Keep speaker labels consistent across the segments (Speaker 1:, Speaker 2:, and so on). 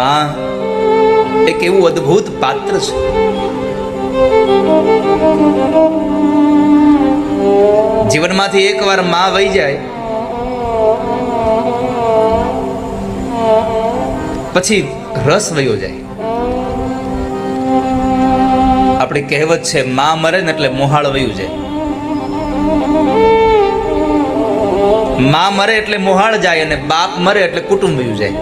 Speaker 1: માં એક એવું અદ્ભુત પાત્ર છે. જીવનમાંથી એકવારમાં વહી જાય, પછી રસ વયો જાય. આપણી કહેવત છે, માં મરે ને એટલે મોહાળ વયું જાય. માં મરે એટલે મોહાળ જાય અને બાપ મરે એટલે કુટુંબ વયું જાય.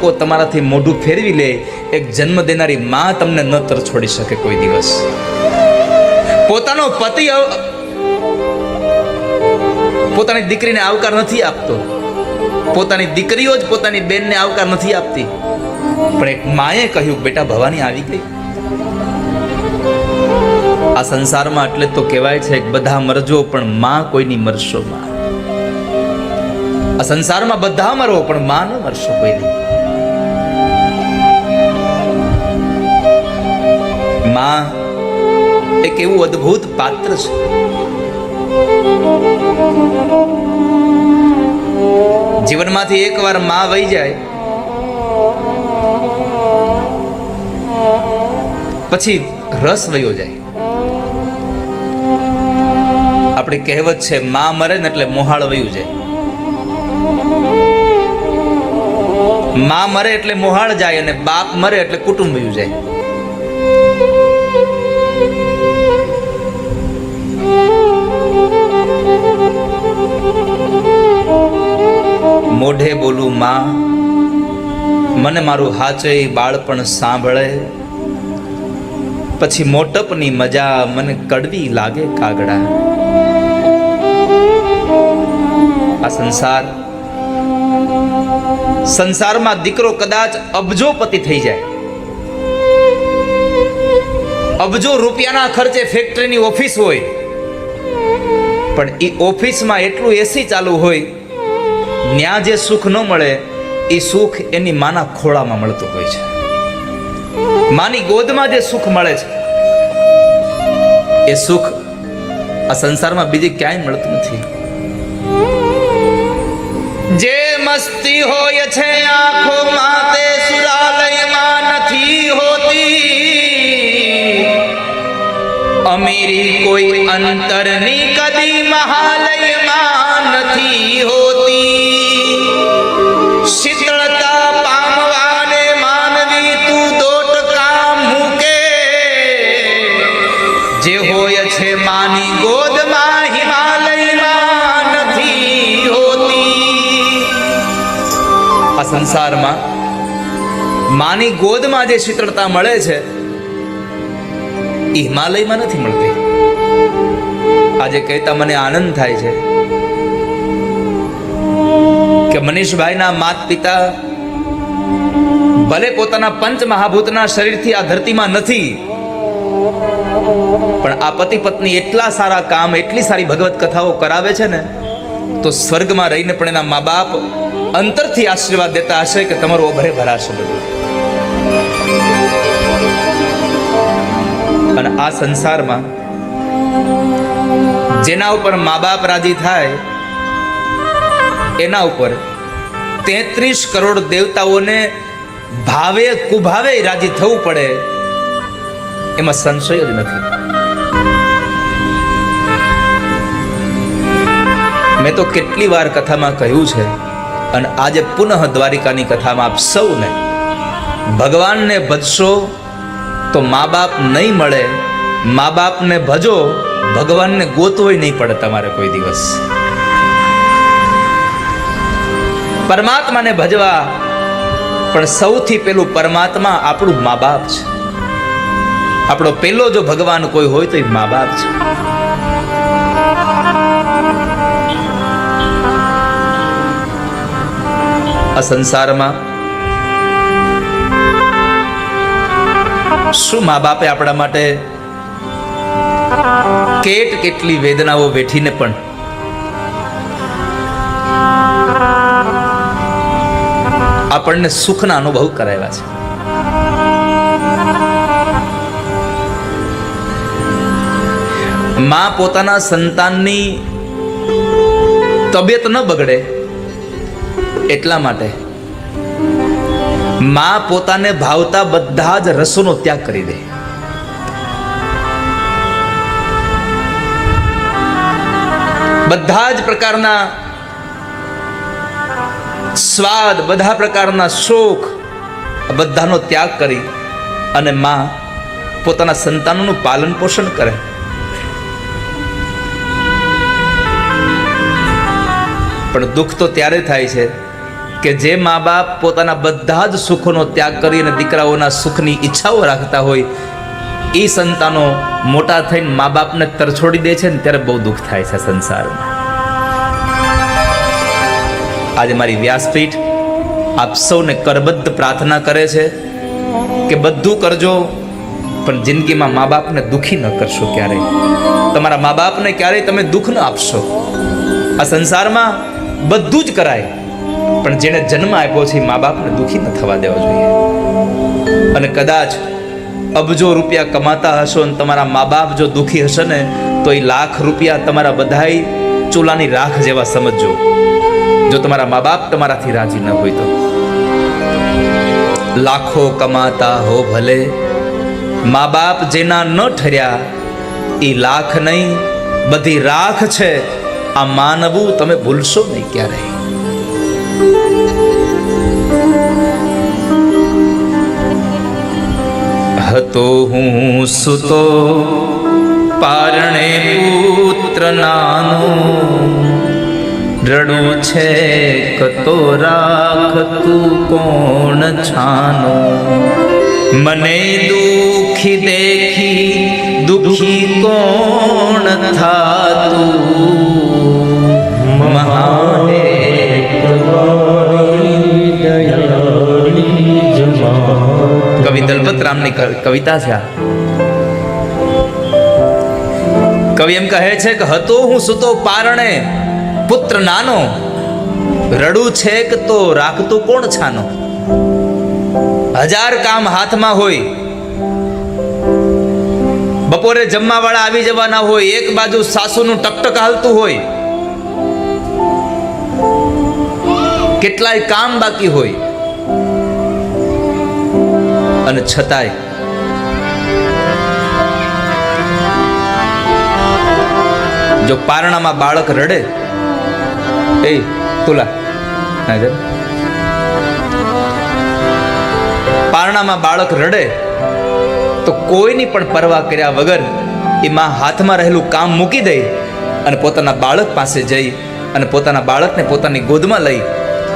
Speaker 1: લોકો તમારાથી મોઢું ફેરવી લે, એક જન્મ દેનારી માં તમને ન તર છોડી શકે કોઈ દિવસ. પોતાનો પતિ પોતાની દીકરીને આવકાર નથી આપતો. પોતાની દીકરીઓ જ પોતાની બેનને આવકાર નથી આપતી. પણ એક માએ કહ્યું, બેટા, ભવાની આવી ગઈ. આ સંસારમાં એટલે તો કહેવાય છે, બધા મરજો, પણ માં કોઈની મરશો માં આ સંસારમાં બધા મરો, પણ માં ન મરશો કોઈની. માં એક એવું અદ્ભુત પાત્ર છે. જીવનમાંથી એકવારમાં વહી જાય, પછી રસ વયો જાય. આપણી કહેવત છે, માં મરે ને એટલે મોહાળ વયું જાય. માં મરે એટલે મોહાળ જાય અને બાપ મરે એટલે કુટુંબ વયું જાય. મોઢે બોલું, માં, મને મારું હાચે બાળપણ સાંભળે. પછી મોટપની મજા મને કડવી લાગે કાગડા. આ સંસાર, સંસારમાં દીકરો કદાચ અબજોપતિ થઈ જાય. અબજો રૂપિયાના ખર્ચે ફેક્ટરીની ઓફિસ હોય. પણ એ ઓફિસમાં એટલું એસી ચાલુ હોય ન્યા જે સુખ ન મળે, એ સુખ એની માના ખોળામાં મળતું હોય છે. માની ગોદમાં જે સુખ મળે છે, એ સુખ આ સંસારમાં બીજી ક્યાંય મળતું નથી. જે મસ્તી હોય છે આખો માતે સુરાલયમાં નથી હોતી. અમીરી કોઈ અંતરની કદી મહાલયમાં નથી હોતી. સંસારમાં. માની ગોદમાં જે શીતળતા મળે છે, એ હિમાલયમાં નથી મળતી. આજે કહેતા મને આનંદ થાય છે કે મનીષભાઈના માત પિતા ભલે પોતાના પંચ મહાભૂતના શરીરથી આ ધરતીમાં નથી, પણ આ પતિ પત્ની એટલા સારા કામ, એટલી સારી ભગવત કથાઓ કરાવે છે ને, તો સ્વર્ગમાં રહીને પણ એના મા બાપ અંતરથી આશીર્વાદ દેતા હશે કે તમારું ઓભરે ભરાશે બધું. અને આ સંસારમાં જેના ઉપર મા બાપ રાજી થાય, એના ઉપર તેત્રીસ કરોડ દેવતાઓને ભાવે, કુભાવે રાજી થવું પડે, એમાં સંશય જ નથી. મેં તો કેટલી વાર કથામાં કહ્યું છે અને આજે પુનઃ દ્વારિકાની કથામાં આપ સૌને ભગવાનને ભજશો તો મા બાપ નહીં મળે મા બાપને ભજો, ભગવાનને ગોતવોય નહીં પડે તમારે કોઈ દિવસ. પરમાત્માને ભજવા પણ સૌથી પેલું પરમાત્મા આપણું મા બાપ છે. આપણો પેલો જો ભગવાન કોઈ હોય તો એ મા બાપ છે. આ સંસારમાં? શું મા બાપે આપણા માટે કેટ કેટલી વેદનાઓ વેઠીને પણ આપણને સુખના અનુભવ કરાવ્યા છે? માં પોતાના સંતાનની તબિયત ન બગડે એટલા માટે. માં પોતાને ભાવતા બધા જ રસોનો ત્યાગ કરી દે. બધા જ પ્રકારના સ્વાદ, બધા પ્રકારના શોખ બધાનો ત્યાગ કરી અને માં પોતાના સંતાનોનું પાલન પોષણ કરે. પણ દુઃખ તો ત્યારે થાય છે કે જે મા બાપ પોતાના બધા જ સુખોનો ત્યાગ કરી અને દીકરાઓના સુખની ઈચ્છાઓ રાખતા હોય એ સંતાનો મોટા થઈને મા બાપને તરછોડી દે છે ને ત્યારે બહુ દુઃખ થાય છે સંસારમાં. આજે મારી વ્યાસપીઠ આપ સૌને કરબદ્ધ પ્રાર્થના કરે છે કે બધું કરજો, પણ જિંદગીમાં મા બાપને દુઃખી ન કરશો ક્યારેય. તમારા મા બાપને ક્યારેય તમે દુઃખ ન આપશો. આ સંસારમાં બધું જ કરાય. પણ જેણે જન્મ આપ્યો છે મા બાપને દુઃખી ન થવા દેવા જોઈએ. અને કદાચ અબજો રૂપિયા કમાતા હશો અને તમારા મા બાપ જો દુઃખી હશે ને, તો એ લાખ રૂપિયા તમારા બધાય ચૂલાની રાખ જેવા સમજજો. જો તમારા મા બાપ તમારાથી રાજી ન હોય તો. લાખો કમાતા હો ભલે. મા બાપ જેના ન ઠર્યા, એ લાખ નહીં, બધી રાખ છે. આ માનવું તમે ભૂલશો નહીં ક્યારેય. હતો હું સુતો, પારણે પુત્ર નાનો. રડું છે કતો રાખતું કોણ છાનો? મને દુખી દેખી, દુખી કોણ થાતું? મહાને કવિ દલપત રામની કવિતા છે કવિ એમ કહે છે કે હતો હું સુતો પારણે, પુત્ર નાનો, રડું છે કે તો રાખતું કોણ છાનો? હજાર કામ હાથમાં હોય, બપોરે જમવા વાળા આવી જવાના હોય, એક બાજુ સાસુનું ટકટક હાલતું હોય કેટલાય કામ બાકી હોય. અને છતાંય જો પારણામાં બાળક રડે, એ તુલા પારણામાં બાળક રડે, તો કોઈની પણ પરવા કર્યા વગર એ માં હાથમાં રહેલું કામ મૂકી દઈ અને પોતાના બાળક પાસે જઈ અને પોતાના બાળકને પોતાની ગોદમાં લઈ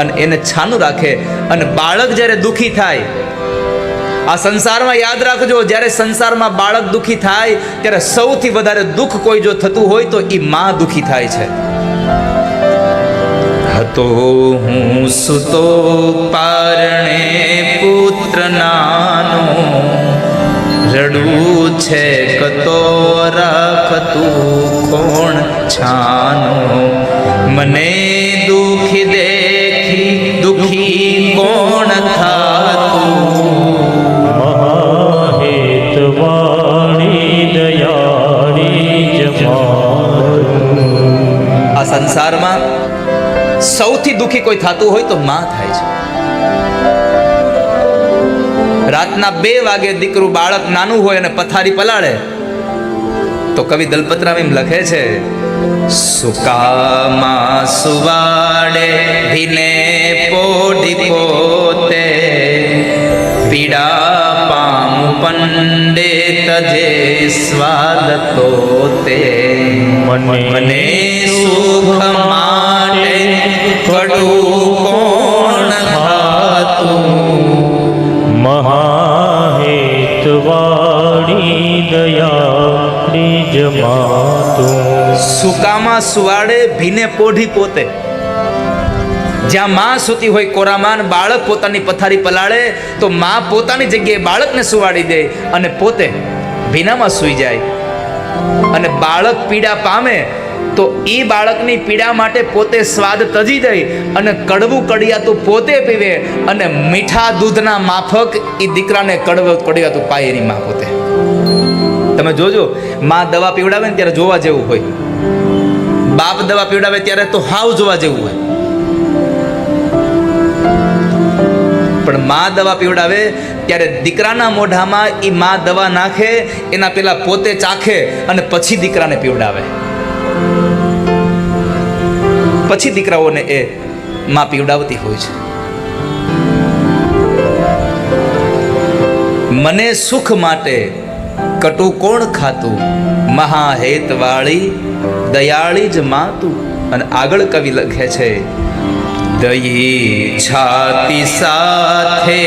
Speaker 1: અને એને છાનું રાખે અને બાળક જ્યારે દુઃખી થાય, આ સંસારમાં યાદ રાખજો, જ્યારે સંસારમાં બાળક દુઃખી થાય, ત્યારે સૌથી વધારે દુઃખ કોઈ જો થતું હોય તો એ માં દુઃખી થાય છે. હતો હું સુતો પારણે પુત્ર નાનો રડવું છે કતો રાખતું કોણ છાનો. મને દુઃખી દેખી સંસારમાં સૌથી દુખી કોઈ થતું હોય તો માં થાય છે. રાતના બે વાગે દીકરું બાળક નાનું હોય અને પથારી પલાળે, તો કવિ દલપતરામ એમ લખે છે, સુકામાં સુવાડે ભીને પોડી પોતે, પીડા પામુ પંડે તજે સ્વાદ તો તે
Speaker 2: મને
Speaker 1: સુખ માટે કડું કોણ ખાતું?
Speaker 2: મહાહેતવાણી દયાળી માતું.
Speaker 1: સુકામાં સુવાડે ભીને પોઢી પોતે. જ્યાં માં સૂતી હોય કોરામાં બાળક પોતાની પથારી પલાળે તો માં પોતાની જગ્યાએ બાળકને સુવાડી દે અને પોતે ભીનામાં સૂઈ જાય. અને બાળક પીડા પામે તો એ બાળકની પીડા માટે પોતે સ્વાદ તજી દઈ અને કડવું કડિયાતું પોતે પીવે અને મીઠા દૂધના માફક એ દીકરાને કડવું કડિયાતું પાય એની માં પોતે. તમે જોજો, માં દવા પીવડાવે ને ત્યારે જોવા જેવું હોય. બાપ દવા પીવડાવે ત્યારે તો હાવ જોવા જેવું હોય. પણ મા દવા પીવડાવે ત્યારે દીકરાના મોઢામાં એ મા દવા નાખે, એના પેલા પોતે ચાખે અને પછી દીકરાને પીવડાવે. પછી દીકરાઓને એ માં પીવડાવતી હોય છે. મને સુખ માટે કટુ કોણ ખાતું? મહાહેતવાળી, દયાળી જ માતું. અને આગળ કવિ લખે છે દયી છાતી સાથે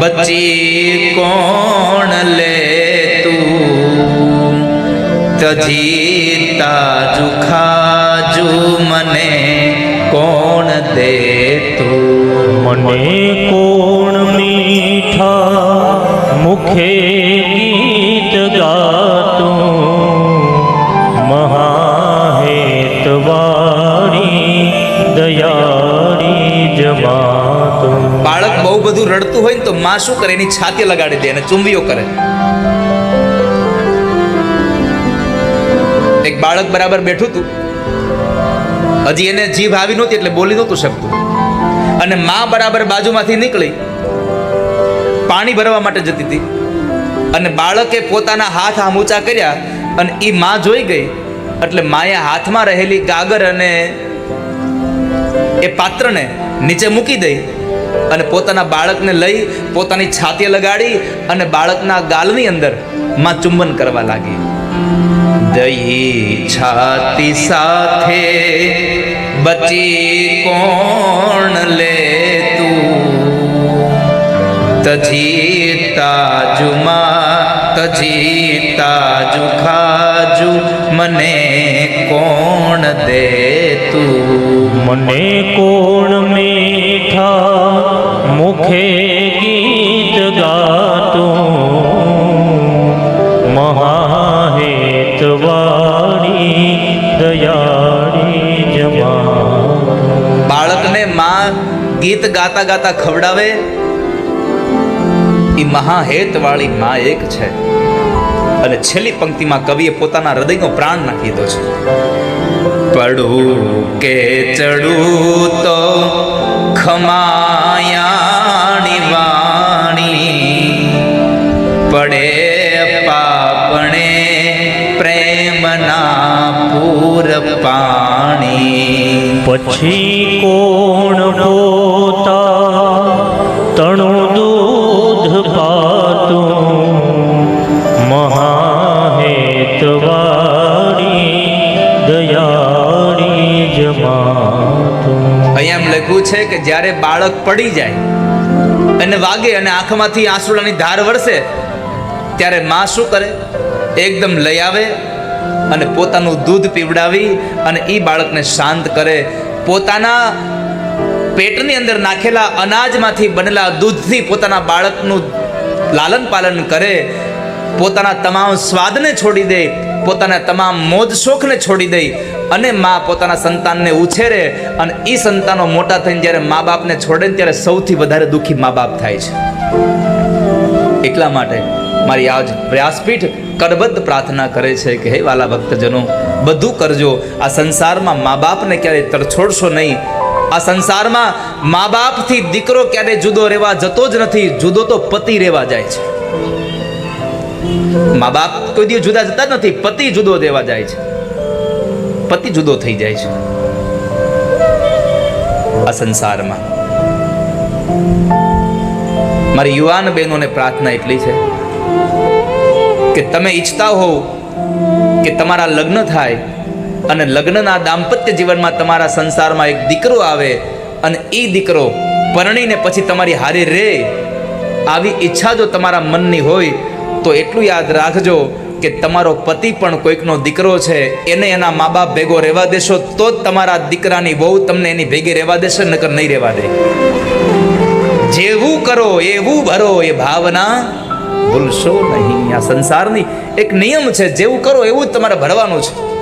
Speaker 1: બચી કોણ લે તું તજી તાજુ ખાજુ મને કોણ દે તું
Speaker 2: મને કોણ
Speaker 1: બહુ બધું રડતું હોય ને તો માં શું કરે? એની છાતી લગાડી દે અને ચુંબીઓ કરે. એક બાળક બરાબર બેઠું હતું. હજી એને જીભ આવી નહોતી એટલે બોલી નહોતું શકતું. અને માં બરાબર બાજુમાંથી નીકળી, પાણી ભરવા માટે જતી હતી. અને બાળકે પોતાના હાથ આમૂચા કર્યા અને એ માં જોઈ ગઈ એટલે માએ હાથમાં રહેલી ગાગર અને એ પાત્રને નીચે મૂકી દઈ અને પોતાના બાળકને લઈ પોતાની છાતીએ લગાડી અને બાળકના ગાલની અંદરમાં ચુંબન કરવા લાગી. દહી છાતી સાથે બચી કોણ લે તજી તાજુમાં, તજી તાજુ ખાજુ મને કોણ દે તું?
Speaker 2: મને કોણ મુખે ગીત ગાતું. મહાહેતવાળી દયાળી જમા
Speaker 1: બાળકને માં ગીત ગાતા ગાતા ખવડાવે એ મહાહેત વાળી માં એક છે. અને છેલ્લી પંક્તિમાં કવિએ પોતાના હૃદયનો પ્રાણ નાખી દીધો છે. પડું કે ચડું તો ખમાયાણી પાણી.
Speaker 2: પછી કોણ પોતા તણું દૂધ પાતું? મહાહેતવારી દયાળી જમાતું
Speaker 1: અહીંયા એમ લખ્યું છે કે જ્યારે બાળક પડી જાય અને વાગે અને આંખમાંથી આંસુડાની ધાર વરસે ત્યારે માં શું કરે? એકદમ લઈ આવે અને પોતાનું દૂધ પીવડાવી અને એ બાળકને શાંત કરે. પોતાના પેટની અંદર નાખેલા અનાજમાંથી બનેલા દૂધથી પોતાના બાળકનું લાલન પાલન કરે. પોતાના તમામ સ્વાદને છોડી દે, પોતાના તમામ મોજ શોખને છોડી દે અને મા પોતાના સંતાનને ઉછેરે અને એ સંતાનો મોટા થઈને જ્યારે મા બાપને છોડે ત્યારે સૌથી વધારે દુઃખી મા બાપ થાય છે. એટલા માટે મારી આજ વ્યાસપીઠ કરબદ્ધ પ્રાર્થના કરે છે કે હે વાલા ભક્તજનો, બધું કરજો. આ સંસારમાં મા બાપને ક્યારેય તરછોડશો નહીં. આ સંસારમાં મા બાપથી દીકરો ક્યારેય જુદો રહેવા જતો જ નથી, જુદો તો પતિ રહેવા જાય છે. મા બાપ કોઈ દિવસ જુદા જતા જ નથી, પતિ જુદો દેવા જાય છે. પતિ જુદો થઈ જાય છે. આ સંસારમાં. મારી યુવાન બહેનોને પ્રાર્થના એટલી છે. કે તમે ઈચ્છતા હોવ કે તમારા લગ્ન થાય અને લગ્નના દાંપત્ય જીવનમાં તમારા સંસારમાં એક દીકરો આવે અને એ દીકરો પરણીને પછી તમારી હારે રહે આવી ઈચ્છા જો તમારા મનની હોય, તો એટલું યાદ રાખજો કે તમારો પતિ પણ કોઈકનો દીકરો છે, એને એના મા બાપ ભેગો રહેવા દેશો, તો જ તમારા દીકરાની બહુ તમને એની ભેગી રહેવા દેશે, નકર નહીં રહેવા દે. જેવું કરો, એવું ભરો એ ભાવના ભૂલશો નહીં. આ સંસારની એક નિયમ છે જેવું કરો એવું જ તમારે ભરવાનું છે.